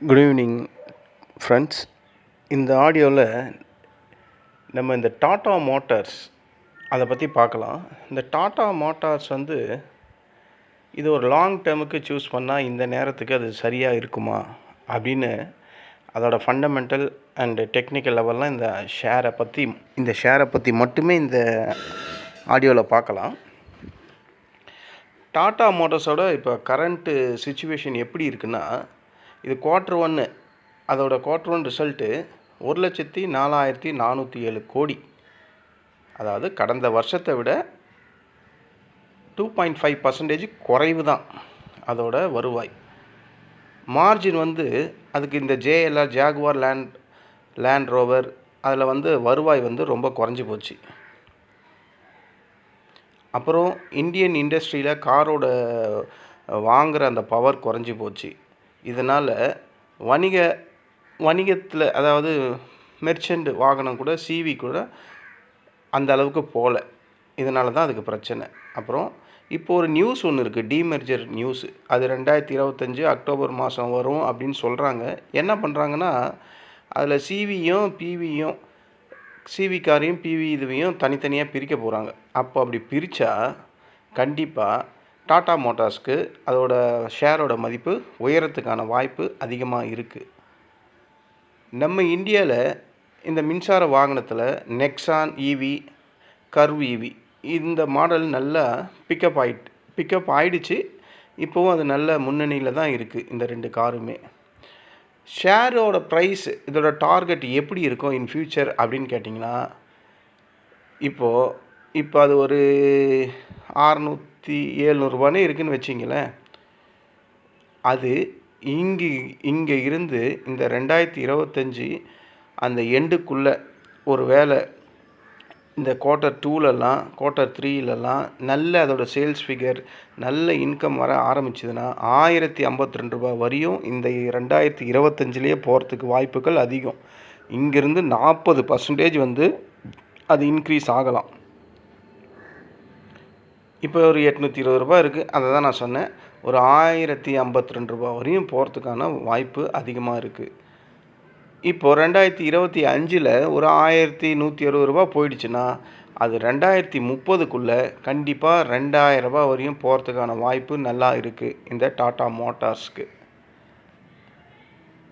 Good evening friends இந்த ஆடியோவில் நம்ம இந்த டாட்டா மோட்டார்ஸ் அதை பற்றி பார்க்கலாம். இந்த டாட்டா மோட்டார்ஸ் வந்து இது ஒரு லாங் டேர்முக்கு சூஸ் பண்ணால் இந்த நேரத்துக்கு அது சரியாக இருக்குமா? அப்படின்னு அதோட ஃபண்டமெண்டல் அண்டு டெக்னிக்கல் லெவல்லாம் இந்த ஷேரை பற்றி இந்த ஷேரை பற்றி மட்டுமே இந்த ஆடியோவில் பார்க்கலாம். டாட்டா மோட்டார்ஸோட இப்போ கரண்ட்டு சுச்சுவேஷன் எப்படி இருக்குன்னா இது குவார்ட்ரு ஒன்று அதோட குவார்ட்ரு ஒன் ரிசல்ட்டு ஒரு லட்சத்தி நாலாயிரத்தி நானூற்றி ஏழு கோடி. அதாவது கடந்த வருஷத்தை விட டூ பாயிண்ட் ஃபைவ் பர்சன்டேஜ் குறைவு தான் அதோட வருவாய். மார்ஜின் வந்து அதுக்கு இந்த JLR Jaguar Land Land Rover அதில் வந்து வருவாய் வந்து ரொம்ப குறைஞ்சி போச்சு. அப்புறம் இந்தியன் இண்டஸ்ட்ரியில் காரோட வாங்குகிற அந்த பவர் குறைஞ்சி போச்சு. இதனால் வணிக வணிகத்தில் அதாவது மெர்ச்சன்ட் வாகனம் கூட சிவி கூட அந்த அளவுக்கு போகல இதனால தான் அதுக்கு பிரச்சனை. அப்புறம் இப்போ ஒரு நியூஸ் ஒன்று இருக்குது டிமெர்ஜர் நியூஸ் அது ரெண்டாயிரத்தி இருபத்தஞ்சி அக்டோபர் மாதம் வரும் அப்படின்னு சொல்கிறாங்க என்ன பண்ணுறாங்கன்னா அதில் சிவியும் பிவியும் சிவி காரையும் பிவி இதுவையும் தனித்தனியாக பிரிக்க போகிறாங்க அப்போ அப்படி பிரித்தா கண்டிப்பாக டாடா மோட்டார்ஸ்க்கு அதோட ஷேரோட மதிப்பு உயரத்துக்கான வாய்ப்பு அதிகமாக இருக்குது நம்ம இந்தியாவில் இந்த மின்சார வாகனத்தில் நெக்ஸான் இவி கர்வ் இவி இந்த மாடல் நல்லா பிக்கப் ஆயிட்டு பிக்கப் ஆயிடுச்சு. இப்போவும் அது நல்ல முன்னணியில் தான் இருக்குது இந்த ரெண்டு காருமே. ஷேரோட ப்ரைஸ் இதோட டார்கெட் எப்படி இருக்கும் இன் ஃப்யூச்சர் அப்படின்னு கேட்டிங்கன்னா இப்போது இப்போ அது ஒரு அறநூற்றி ஏழ்நூறுபானே இருக்குதுன்னு வச்சிங்களேன். அது இங்கு இங்கே இருந்து இந்த ரெண்டாயிரத்தி இருபத்தஞ்சி அந்த எண்டுக்குள்ளே ஒரு வேலை இந்த குவார்ட்டர் டூலெல்லாம் குவார்ட்டர் த்ரீலெல்லாம் நல்ல அதோட சேல்ஸ் ஃபிகர் நல்ல இன்கம் வர ஆரம்பிச்சதுன்னா ஆயிரத்தி ஐம்பத்தி ரெண்டு ரூபா வரையும் இந்த ரெண்டாயிரத்தி இருபத்தஞ்சிலேயே போகிறதுக்கு வாய்ப்புகள் அதிகம். இங்கேருந்து நாற்பது பர்சன்டேஜ் வந்து அது இன்க்ரீஸ் ஆகலாம். இப்போ ஒரு எட்நூற்றி இருபது ரூபா இருக்குது அதை தான் நான் சொன்னேன். ஒரு ஆயிரத்தி ஐம்பத்தி ரெண்டு ரூபா வரையும் போகிறதுக்கான வாய்ப்பு அதிகமாக இருக்குது இப்போது ரெண்டாயிரத்தி இருபத்தி அஞ்சில் ஒரு ஆயிரத்தி நூற்றி அறுபது ரூபா போயிடுச்சுன்னா அது ரெண்டாயிரத்தி முப்பதுக்குள்ளே கண்டிப்பாக ரெண்டாயிரம் ரூபா வரையும் போகிறதுக்கான வாய்ப்பு நல்லா இருக்குது இந்த டாட்டா மோட்டார்ஸ்க்கு.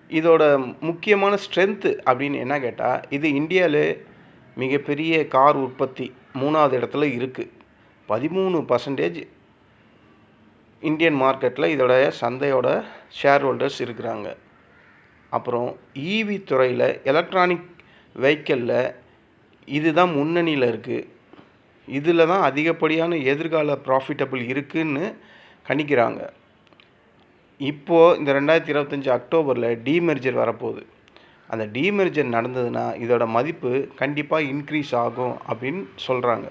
இதோட முக்கியமான ஸ்ட்ரென்த்து அப்படின்னு என்ன கேட்டால் இது இந்தியாவில் மிகப்பெரிய கார் உற்பத்தி மூணாவது இடத்துல இருக்குது பதிமூணு பர்சன்டேஜ் இந்தியன் மார்க்கெட்டில் இதோடைய சந்தையோட ஷேர் ஹோல்டர்ஸ் இருக்கிறாங்க. அப்புறம் ஈவி துறையில் எலக்ட்ரானிக் வெஹிக்கிளில் இதுதான் முன்னணியில் இருக்குது இதில் தான் அதிகப்படியான எதிர்கால ப்ராஃபிட்டபிள் இருக்குதுன்னு கணிக்கிறாங்க. இப்போது இந்த ரெண்டாயிரத்தி இருபத்தஞ்சி அக்டோபரில் டீமெர்ஜர் வரப்போகுது. அந்த டீமெர்ஜர் நடந்ததுன்னா இதோட மதிப்பு கண்டிப்பாக இன்க்ரீஸ் ஆகும் அப்படின்னு சொல்கிறாங்க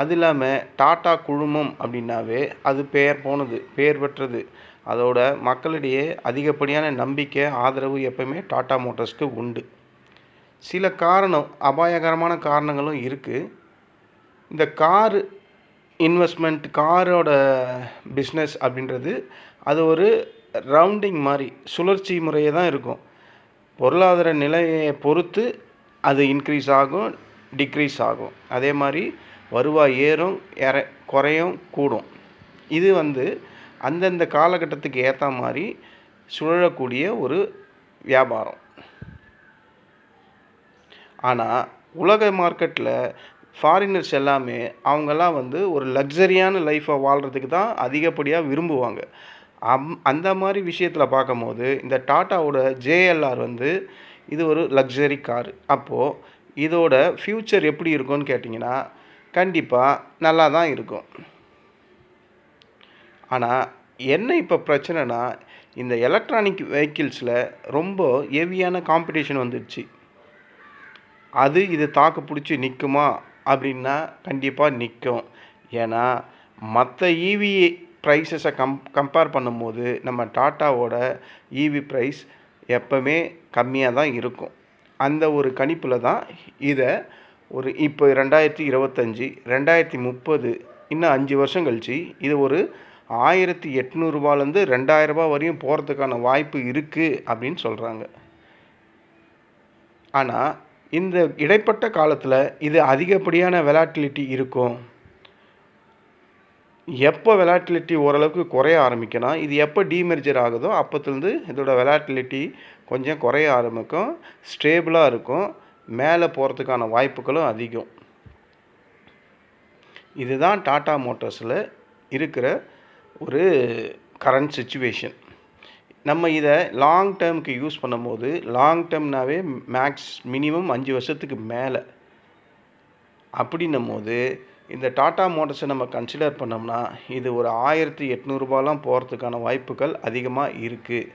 அது இல்லாமல் டாட்டா குழுமம் அப்படின்னாவே அது பெயர் போனது பெயர் பெற்றது. அதோட மக்களிடையே அதிகப்படியான நம்பிக்கை ஆதரவு எப்பயுமே டாட்டா மோட்டார்ஸ்க்கு உண்டு. சில காரணம் அபாயகரமான காரணங்களும் இருக்குது இந்த காரு இன்வெஸ்ட்மெண்ட் காரோட பிஸ்னஸ் அப்படின்றது அது ஒரு ரவுண்டிங் மாதிரி சுழற்சி முறையே தான் இருக்கும். பொருளாதார நிலையை பொறுத்து அது இன்க்ரீஸ் ஆகும் டிக்ரீஸ் ஆகும். அதே மாதிரி வருவாய் ஏறும் இற குறையும் கூடும். இது வந்து அந்தந்த காலகட்டத்துக்கு ஏற்ற மாதிரி சுழலக்கூடிய ஒரு வியாபாரம். ஆனால் உலக மார்க்கெட்டில் ஃபாரினர்ஸ் எல்லாமே அவங்கெல்லாம் வந்து ஒரு லக்ஸரியான லைஃப்பை வாழ்கிறதுக்கு தான் அதிகப்படியாக விரும்புவாங்க. அம் அந்த மாதிரி விஷயத்தில் பார்க்கும்போது இந்த டாட்டாவோட ஜேஎல்ஆர் வந்து இது ஒரு லக்ஸரி காரு அப்போது இதோட ஃப்யூச்சர் எப்படி இருக்கும்னு கேட்டிங்கன்னா கண்டிப்பாக நல்லா தான் இருக்கும். ஆனால் என்ன இப்போ பிரச்சனைனா இந்த எலக்ட்ரானிக் வெஹிக்கிள்ஸில் ரொம்ப ஹெவியான காம்படிஷன் வந்துடுச்சு அது இது தாக்கு பிடிச்சி நிற்குமா அப்படின்னா கண்டிப்பாக நிற்கும் ஏன்னா மற்ற இவி ப்ரைஸஸை கம் கம்பேர் பண்ணும்போது நம்ம டாட்டாவோட இவி ப்ரைஸ் எப்போவுமே கம்மியாக தான் இருக்கும். அந்த ஒரு கணிப்பில் தான் இதை ஒரு இப்போ ரெண்டாயிரத்தி இருபத்தஞ்சி ரெண்டாயிரத்தி முப்பது இன்னும் அஞ்சு வருஷம் கழிச்சு இது ஒரு ஆயிரத்தி எட்நூறுபாலேருந்து ரெண்டாயிரரூபா வரையும் போகிறதுக்கான வாய்ப்பு இருக்குது அப்படின்னு சொல்கிறாங்க ஆனால் இந்த இடைப்பட்ட காலத்தில் இது அதிகப்படியான வெலாட்டிலிட்டி இருக்கும். எப்போ வெலாட்டிலிட்டி ஓரளவுக்கு குறைய ஆரம்பிக்கணும் இது எப்போ டீமெர்ஜர் ஆகுதோ அப்போத்துலேருந்து இதோட வெலாட்டிலிட்டி கொஞ்சம் குறைய ஆரம்பிக்கும் ஸ்டேபிளாக இருக்கும். மேலே போகிறதுக்கான வாய்ப்புகளும் அதிகம். இதுதான் டாடா மோட்டார்ஸில் இருக்கிற ஒரு கரண்ட் சுச்சுவேஷன் நம்ம இதை லாங் டேர்முக்கு யூஸ் பண்ணும்போது லாங் டேர்ம்னாவே மேக்ஸ் மினிமம் அஞ்சு வருஷத்துக்கு மேலே. அப்படின்னும் போது இந்த டாட்டா மோட்டர்ஸை நம்ம கன்சிடர் பண்ணோம்னா இது ஒரு ஆயிரத்தி எட்நூறுபாலாம் போகிறதுக்கான வாய்ப்புகள் அதிகமாக இருக்குது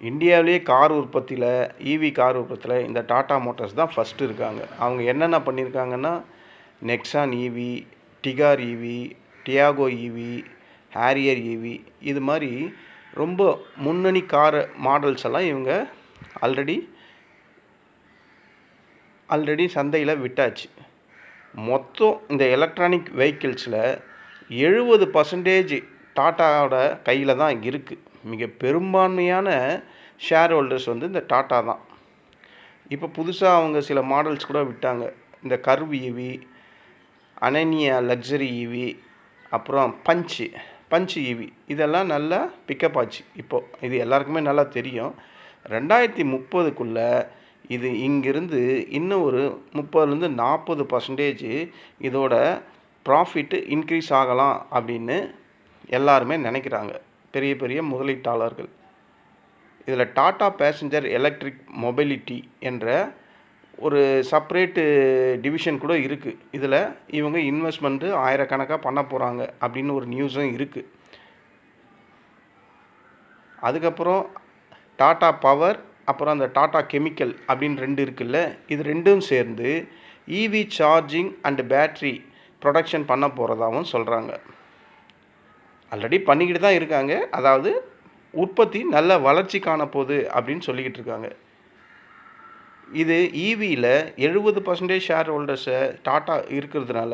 இந்தியாவிலேயே கார் உற்பத்தியில் ஈவி கார் உற்பத்தியில் இந்த டாட்டா மோட்டார்ஸ் தான் ஃபஸ்ட்டு இருக்காங்க. அவங்க என்னென்ன பண்ணியிருக்காங்கன்னா Nexon EV Tigor EV Tiago EV Harrier EV இது மாதிரி ரொம்ப முன்னணி கார் மாடல்ஸ் எல்லாம் இவங்க ஆல்ரெடி ஆல்ரெடி சந்தையில் விட்டாச்சு. மொத்தம் இந்த எலக்ட்ரானிக் வெஹிக்கிள்ஸில் எழுபது பர்சன்டேஜ் டாட்டாவோட கையில் தான் இருக்குது மிக பெரும்பான்மையான ஷேர் ஹோல்டர்ஸ் வந்து இந்த டாட்டா தான். இப்போ புதுசாக அவங்க சில மாடல்ஸ் கூட விட்டாங்க. இந்த curve EV Avinya luxury EV அப்புறம் பஞ்சு பஞ்சு ஈவி இதெல்லாம் நல்லா பிக்கப் ஆச்சு. இப்போது இது எல்லாருக்குமே நல்லா தெரியும். ரெண்டாயிரத்தி முப்பதுக்குள்ளே இது இங்கிருந்து இன்னும் ஒரு முப்பதுலேருந்து நாற்பது பர்சன்டேஜ் இதோட ப்ராஃபிட்டு இன்க்ரீஸ் ஆகலாம் அப்படின்னு எல்லாருமே நினைக்கிறாங்க. பெரிய பெரிய முதலீட்டாளர்கள். இதில் டாடா பேசஞ்சர் எலக்ட்ரிக் மொபிலிட்டி என்ற ஒரு செப்பரேட்டு டிவிஷன் கூட இருக்குது இதில் இவங்க இன்வெஸ்ட்மெண்ட்டு ஆயிரக்கணக்காக பண்ண போகிறாங்க அப்படின்னு ஒரு நியூஸும் இருக்குது அதுக்கப்புறம் டாடா பவர் அப்புறம் அந்த டாடா கெமிக்கல் அப்படின்னு ரெண்டு இருக்குல்ல இது ரெண்டும் சேர்ந்து EV charging and battery production பண்ண போகிறதாகவும் சொல்கிறாங்க ஆல்ரெடி பண்ணிக்கிட்டு தான் இருக்காங்க. அதாவது உற்பத்தி நல்ல வளர்ச்சி காணப்போகுது அப்படின்னு சொல்லிக்கிட்டு இருக்காங்க. இது ஈவியில் எழுபது பர்சன்டேஜ் ஷேர் ஹோல்டர்ஸை டாட்டா இருக்கிறதுனால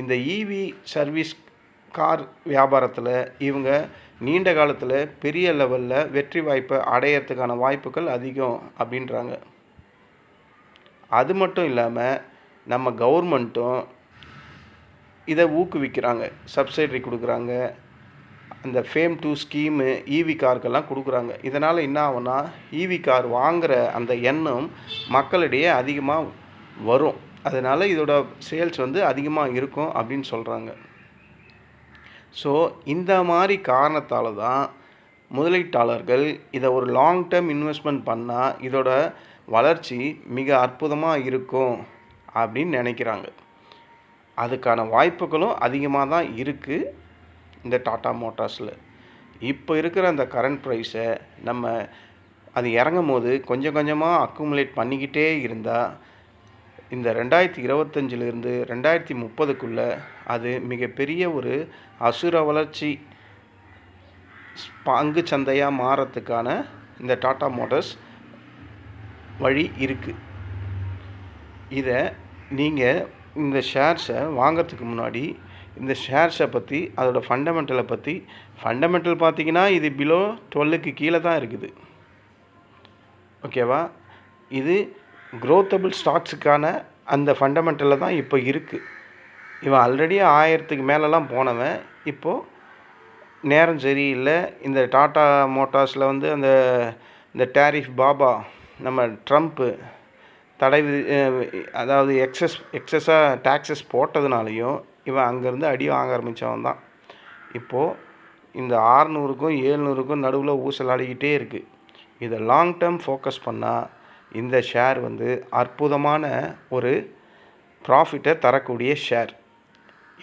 இந்த ஈவி சர்வீஸ் கார் வியாபாரத்தில் இவங்க நீண்ட காலத்தில் பெரிய லெவலில் வெற்றி வாய்ப்பை அடையிறதுக்கான வாய்ப்புகள் அதிகம் அப்படின்றாங்க. அது மட்டும் இல்லாமல் நம்ம கவர்மெண்ட்டும் இதை ஊக்குவிக்கிறாங்க. சப்சிடரி கொடுக்குறாங்க. இந்த ஃபேம் டூ ஸ்கீமு ஈவி காருக்கெல்லாம் கொடுக்குறாங்க. இதனால் என்ன ஆகும்னா ஈவி கார் வாங்குகிற அந்த எண்ணம் மக்களிடையே அதிகமாக வரும். அதனால் இதோட சேல்ஸ் வந்து அதிகமாக இருக்கும் அப்படின்னு சொல்கிறாங்க ஸோ இந்த மாதிரி காரணத்தால் தான் முதலீட்டாளர்கள் இதை ஒரு லாங் டேர்ம் இன்வெஸ்ட்மெண்ட் பண்ணால் இதோட வளர்ச்சி மிக அற்புதமாக இருக்கும் அப்படின்னு நினைக்கிறாங்க. அதுக்கான வாய்ப்புகளும் அதிகமாக தான் இருக்குது இந்த டாட்டா மோட்டார்ஸில். இப்போ இருக்கிற அந்த கரண்ட் ப்ரைஸை நம்ம அது இறங்கும் போது கொஞ்சம் கொஞ்சமாக அக்குமுலேட் பண்ணிக்கிட்டே இருந்தால் இந்த ரெண்டாயிரத்தி இருபத்தஞ்சிலிருந்து ரெண்டாயிரத்தி முப்பதுக்குள்ளே அது மிகப்பெரிய ஒரு அசுர வளர்ச்சி பங்கு சந்தையாக மாறத்துக்கான இந்த டாட்டா மோட்டார்ஸ் வழி இருக்குது இதை நீங்கள் இந்த ஷேர்ஸை வாங்கிறதுக்கு முன்னாடி இந்த ஷேர்ஸை பற்றி அதோட ஃபண்டமெண்டலை பற்றி ஃபண்டமெண்டல் பார்த்தீங்கன்னா இது பிலோ டுவெல்லுக்கு கீழே தான் இருக்குது. ஓகேவா இது க்ரோத்தபிள் ஸ்டாக்ஸுக்கான அந்த ஃபண்டமெண்டலில் தான் இப்போ இருக்குது இவன் ஆல்ரெடி ஆயிரத்துக்கு மேலெலாம் போனவன். இப்போது நேரம் சரியில்லை. இந்த டாட்டா மோட்டார்ஸில் வந்து அந்த இந்த டேரிஃப் பாபா நம்ம ட்ரம்ப்பு தடை விதி அதாவது எக்ஸஸ் எக்ஸஸாக டேக்ஸஸ் போட்டதுனாலையும் இவன் அங்கேருந்து அடி வாங்க ஆரம்பித்தவன் தான். இப்போது இந்த ஆறுநூறுக்கும் ஏழ்நூறுக்கும் நடுவில் ஊசலாடிக்கிட்டே இருக்குது இதை லாங் டேர்ம் ஃபோக்கஸ் பண்ணால் இந்த ஷேர் வந்து அற்புதமான ஒரு ப்ராஃபிட்டை தரக்கூடிய ஷேர்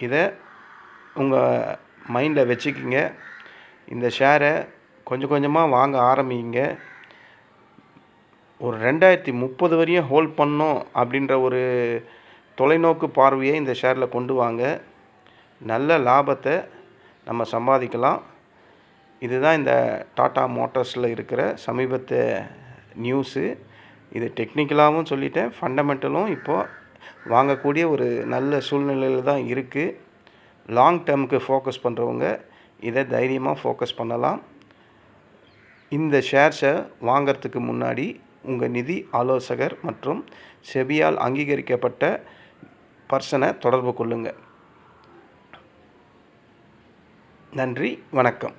இதை உங்கள் மைண்டில் வச்சுக்கிங்க. இந்த ஷேரை கொஞ்சம் கொஞ்சமாக வாங்க ஆரம்பிங்க. ஒரு ரெண்டாயிரத்தி முப்பது வரையும் ஹோல்ட் பண்ணோம் அப்படின்ற ஒரு தொலைநோக்கு பார்வையை இந்த ஷேரில் கொண்டு வாங்க. நல்ல லாபத்தை நம்ம சம்பாதிக்கலாம். இதுதான் இந்த டாட்டா மோட்டார்ஸில் இருக்கிற சமீபத்து நியூஸு. இது டெக்னிக்கலாகவும் சொல்லிட்டேன் ஃபண்டமெண்டலும் இப்போது வாங்கக்கூடிய ஒரு நல்ல சூழ்நிலையில் தான் இருக்குது லாங் டேர்முக்கு ஃபோக்கஸ் பண்ணுறவங்க இதை தைரியமாக ஃபோக்கஸ் பண்ணலாம். இந்த ஷேர்ஸை வாங்கிறதுக்கு முன்னாடி உங்கள் நிதி ஆலோசகர் மற்றும் செபியால் அங்கீகரிக்கப்பட்ட பர்சனை தொடர்பு கொள்ளுங்கள் நன்றி வணக்கம்.